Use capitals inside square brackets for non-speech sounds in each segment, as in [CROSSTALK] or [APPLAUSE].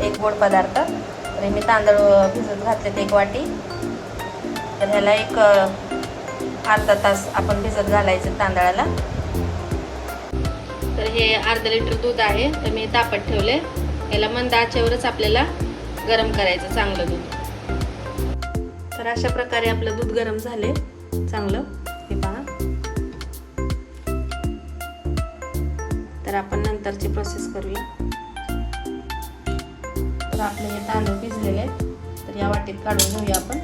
एक गोड पदार्थ. तर मी तांदूळ भिजत घातलेत एक वाटी. तर ह्याला एक अर्धा तास आपण भिजत घालायचं तांदळाला. तर हे अर्धा लिटर दूध आहे तर मी तापत ठेवले. याला मंद आचेवरच आपल्याला गरम करायचं चांगलं दूध. तर अशा प्रकारे आपलं दूध गरम झाले. चांगलं. हे पहा. तर आपण नंतरची प्रोसेस करूया. तर आपले हे तांदूळ भिजलेले आहेत. तर या वाटीत काढून घेऊया आपण.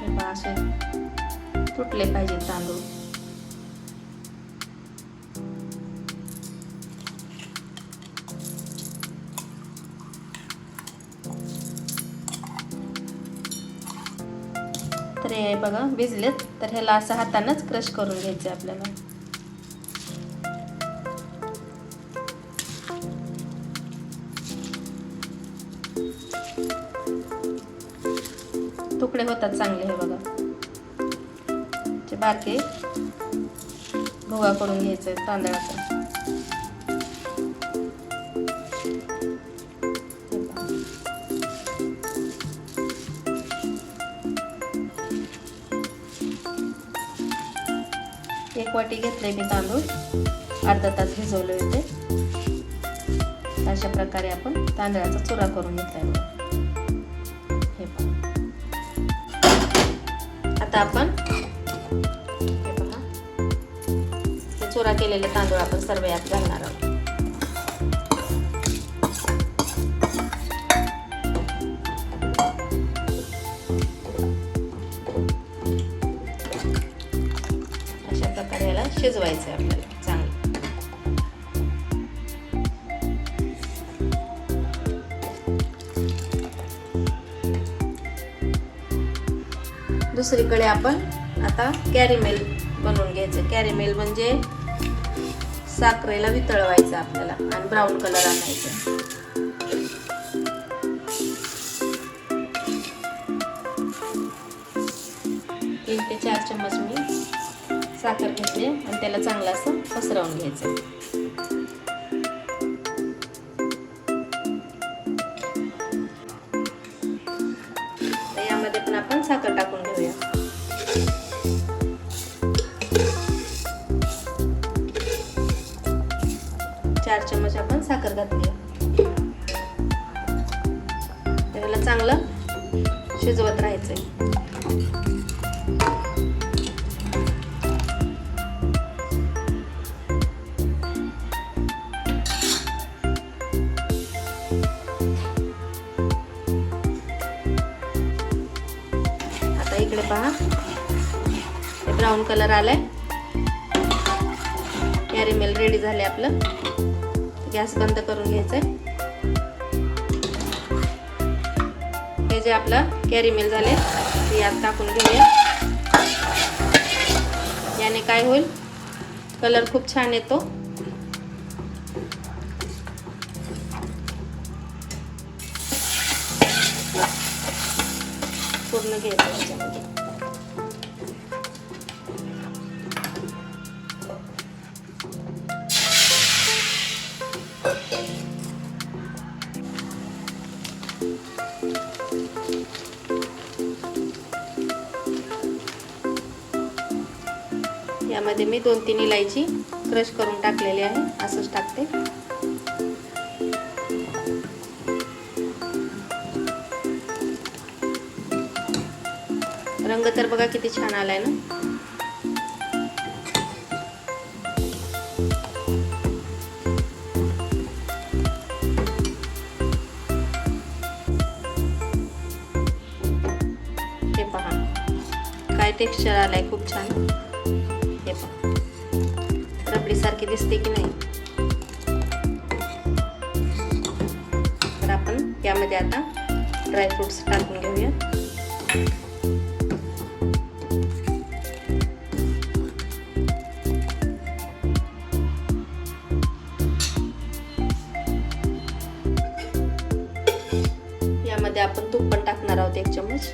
हे तुटले पाहिजे तांदूळ. ते बघा भिजलेत. तर ह्याला असं हातानंच क्रश करून घ्यायचं आपल्याला. तुकडे होतात चांगले हे बघा. बारके भोगा करून घ्यायचं तांदळाचा. एक वाटी घेतले मी तांदूळ. अर्धा तास भिजवले होते अशा प्रकारे आपण तांदळाचा चुरा करून घेतला हे पहा. आता आपण हे पहा. हे चुरा केलेले तांदूळ आपण सर्व यात घालणार आहोत. शिजवायचं आहे आपल्याला. चांगलं. दुसरीकडे आपण आता कॅरीमेल बनवून घ्यायचं. कॅरीमेल म्हणजे साखरेला वितळवायचं आपल्याला आणि ब्राऊन कलर आणायचा. तीन ते चार चम्मच मी साखर घेतली आणि त्याला चांगलं असं पसरवून घ्यायचं. आता पहा. पहा ब्राऊन कलर आलाय. कॅरेमेल रेडी झाले आपलं. गॅस बंद करून घ्यायचंय. हे जे आपलं कॅरीमेल झाले ते यात टाकून घेऊया. याने काय होईल? कलर खूप छान येतो. पूर्ण घ्यायचं यामध्ये मी दोन तीन इलायची क्रश करून टाकलेली आहे. असंच टाकते. रंग तर बघा किती छान आलाय ना. हे पहा काय टेक्स्चर आलाय खूप छान. हे पहा रबडी सारखी दिसते की नाही? तर आपण यामध्ये आता ड्रायफ्रुट्स टाकून घेऊया यामध्ये आपण तूप पण टाकणार आहोत एक चमच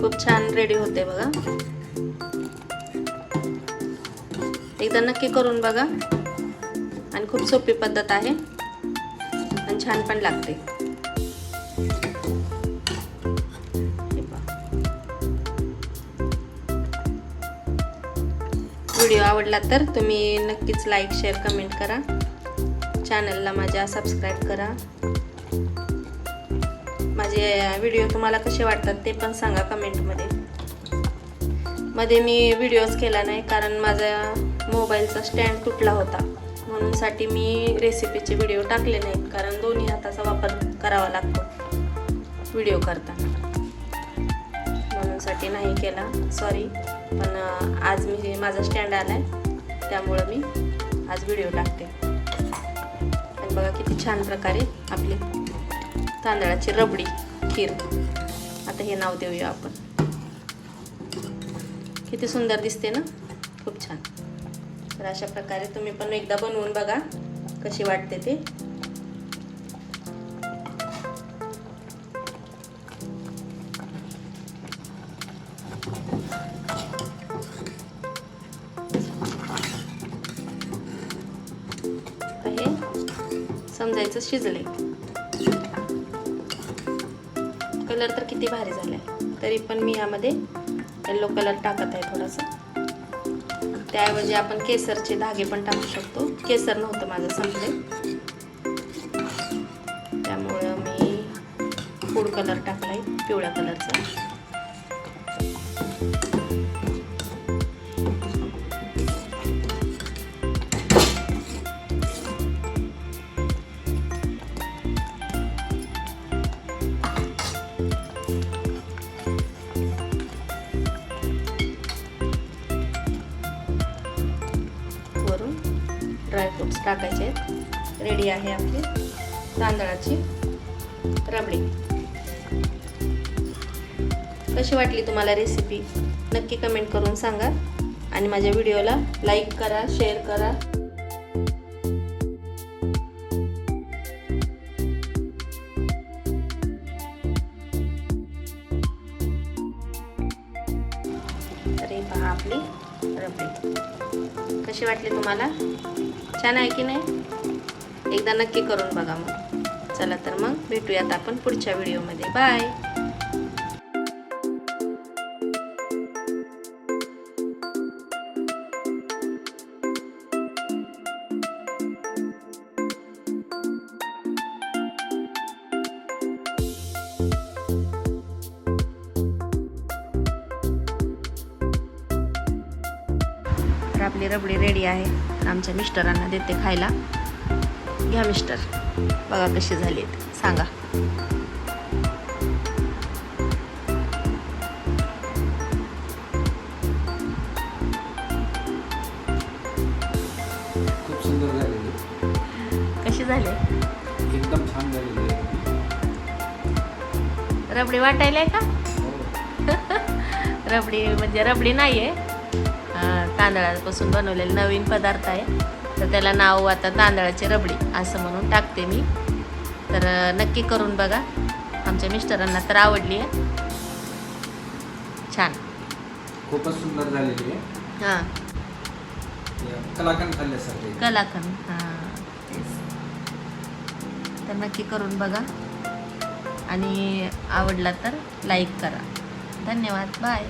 खूप छान रेडी होते बघा. एकदा नक्की करून बघा. आणि खूप सोपी पद्धत आहे. आणि छान पण लागते. व्हिडिओ आवडला तर तुम्ही नक्कीच लाईक शेअर कमेंट करा. चॅनलला माझ्या सबस्क्राईब करा. माझे व्हिडिओ तुम्हाला कसे वाटतात ते पण सांगा कमेंटमध्ये मध्ये. मी व्हिडिओज केला नाही कारण माझा मोबाईलचा स्टँड तुटला होता. म्हणून साठी मी रेसिपीचे व्हिडिओ टाकले नाहीत. कारण दोन्ही हाताचा वापर करावा लागतो. व्हिडिओ करताना. म्हणून साठी नाही केला. सॉरी पण आज मी माझा स्टँड आला आहे त्यामुळं मी आज व्हिडिओ टाकते. आणि बघा किती छान प्रकारे आपली तांदळाची रबडी खीर. आता हे नाव देऊया आपण. किती सुंदर दिसते ना? खूप छान. तर अशा प्रकारे तुम्ही पण एकदा बनवून बघा कशी वाटते ते. हे समजायचं शिजले कलर तर किती भारी झालाय. तरी पण मी यामध्ये येल्लो कलर टाकत आहे थोडासा. त्याऐवजी आपण केसरचे धागे पण टाकू शकतो. केसर नव्हतं माझं संपले. त्यामुळं मी फूड कलर टाकलाय पिवळ्या कलरचा रेडी आहे आपली तांदळाची रबडी. कशी वाटली तुम्हाला रेसिपी नक्की कमेंट करून सांगा आणि माझ्या व्हिडिओला लाईक करा शेअर करा. तर पहा आपली रबडी. कशी वाटली तुम्हाला? छान आहे की नाही? एकदा नक्की करून बघा मग. चला तर मग भेटूयात आपण पुढच्या व्हिडिओमध्ये. बाय तर आपली रबडी रेडी आहे. आमच्या मिस्टरांना देते खायला. घ्या मिस्टर. बघा कशी झाली सांगा. खूप सुंदर झालेली कशी झाली? एकदम छान झालेली आहे. रबडी वाटायला का? हो. [LAUGHS] रबडी म्हणजे रबडी नाही आहे तांदळापासून बनवलेला नवीन पदार्थ आहे. तर त्याला नाव आता तांदळाची रबडी असं म्हणून टाकते मी. तर नक्की करून बघा. आमच्या मिस्टरांना तर आवडली आहे. छान. खूपच सुंदर झालेली आहे. हां. कलाकंद खाल्ल्यासारखी कलाकंद हां. तर नक्की करून बघा. आणि आवडला तर लाईक करा. धन्यवाद. बाय.